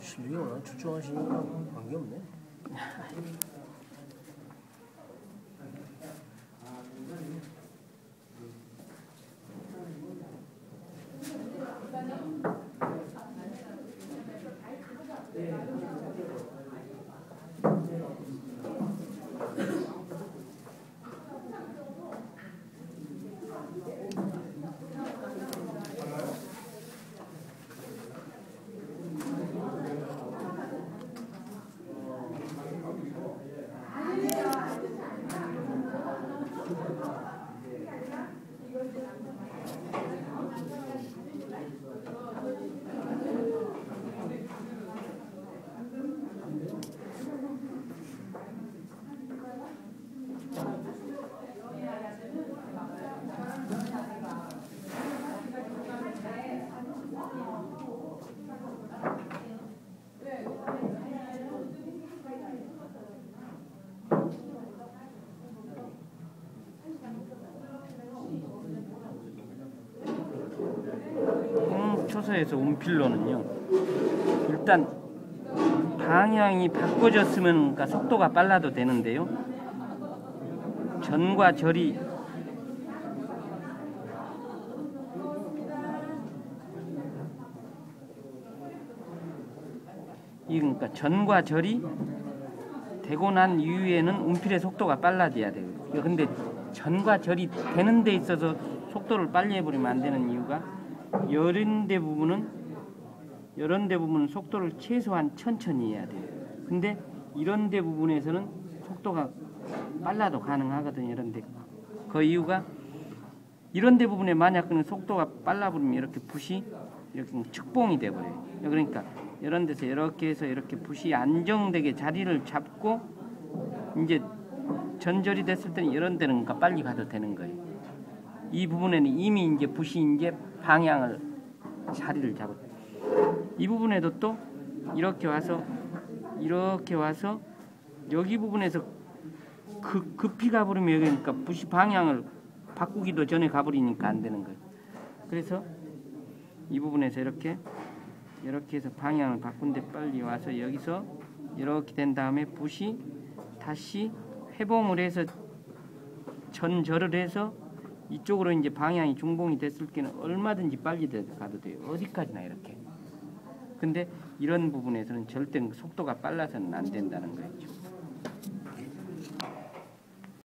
실력이 워낙 출중하시니까 관계없네. 초소에서 운필로는요. 일단 방향이 바꿔졌으면 그러니까 속도가 빨라도 되는데요. 전과 절이 이 그러니까 전과 절이 되고 난 이후에는 운필의 속도가 빨라져야 돼요. 근데 전과 절이 되는 데 있어서 속도를 빨리 해버리면 안 되는 이유가 이런 데 부분은 이런 데 부분은 속도를 최소한 천천히 해야 돼요. 근데 이런 데 부분에서는 속도가 빨라도 가능하거든요. 이런 데. 그 이유가 이런 데 부분에 만약 그는 속도가 빨라 버리면 이렇게 붓이 이렇게 축봉이 돼 버려요. 그러니까 이런 데서 이렇게 해서 이렇게 붓이 안정되게 자리를 잡고 이제 전절이 됐을 때는 이런 데는 그러니까 빨리 가도 되는 거예요. 이 부분에는 이미 이제 붓이 이제 방향을 자리를 잡았. 이 부분에도 또 이렇게 와서 이렇게 와서 여기 부분에서 그, 급히 가버리면 여기니까 붓이 방향을 바꾸기도 전에 가버리니까 안 되는 거예요. 그래서 이 부분에서 이렇게 이렇게 해서 방향을 바꾼데 빨리 와서 여기서 이렇게 된 다음에 붓이 다시 회봉을 해서 전절을 해서 이쪽으로 이제 방향이 중봉이 됐을 때는 얼마든지 빨리 가도 돼요. 어디까지나 이렇게. 근데 이런 부분에서는 절대 속도가 빨라서는 안 된다는 거죠.